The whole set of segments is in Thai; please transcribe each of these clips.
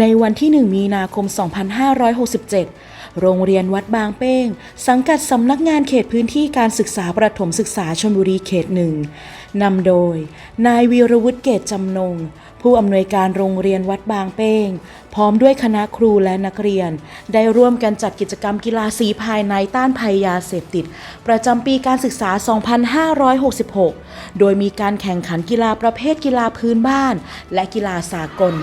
ในวันที่ 1 มีนาคม 2567 โรงเรียนวัดบางเป้ง สังกัดสำนักงานเขตพื้นที่การศึกษาประถมศึกษาชลบุรีเขตหนึ่งนำโดย นายวีรวุฒิเกตจำนง ผู้อำนวยการโรงเรียนวัดบางเป้ง พร้อมด้วยคณะครูและนักเรียน ได้ร่วมกันจัดกิจกรรมกีฬาสีภายในต้านภัยยาเสพติด ประจำปีการศึกษา 2566 โดยมีการแข่งขันกีฬาประเภทกีฬาพื้นบ้าน และกีฬาสากล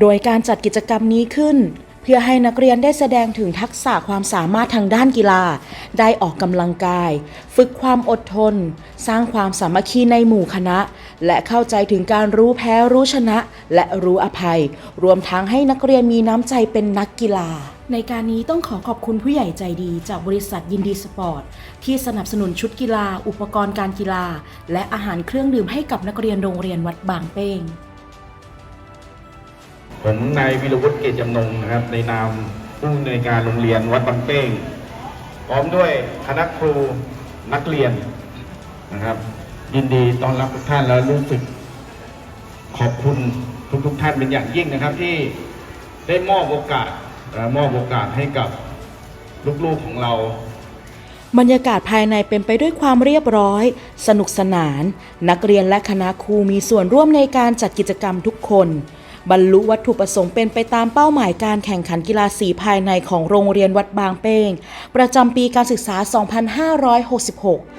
โดยการจัดกิจกรรมนี้ขึ้น เพื่อให้นักเรียนได้แสดงถึงทักษะความสามารถทางด้านกีฬา ได้ออกกำลังกาย ฝึกความอดทน สร้างความสามัคคีในหมู่คณะ และเข้าใจถึงการรู้แพ้รู้ชนะ และรู้อภัย รวมทั้งให้นักเรียนมีน้ำใจเป็นนักกีฬาในการนี้ต้องขอขอบคุณผู้ใหญ่ใจดีจากบริษัทยินดีสปอร์ต ที่สนับสนุนชุดกีฬา อุปกรณ์การกีฬา และอาหารเครื่องดื่มให้กับนักเรียนโรงเรียนวัดบางเป้ง ผมนายวิรวุฒิเกตจำนงนะครับ ในนามผู้อำนวยการโรงเรียนวัดบางเป้งพร้อมด้วยคณะครูนักเรียนนะครับ ยินดีต้อนรับทุกท่านแล้วรู้สึกขอบคุณทุกๆทท่านเป็นอย่างยิ่งนะครับ ที่ได้มอบโอกาสมอบโอกาสให้กับลูกๆของเราบรรยากาศภายในเป็นไปด้วยความเรียบร้อย สนุกสนาน นักเรียนและคณะครูมีส่วนร่วมในการจัดกิจกรรมทุกคน บรรลุวัตถุประสงค์เป็นไปตามเป้าหมายการแข่งขันกีฬาสีภายในของโรงเรียนวัดบางเป้ง ประจำปีการศึกษา 2566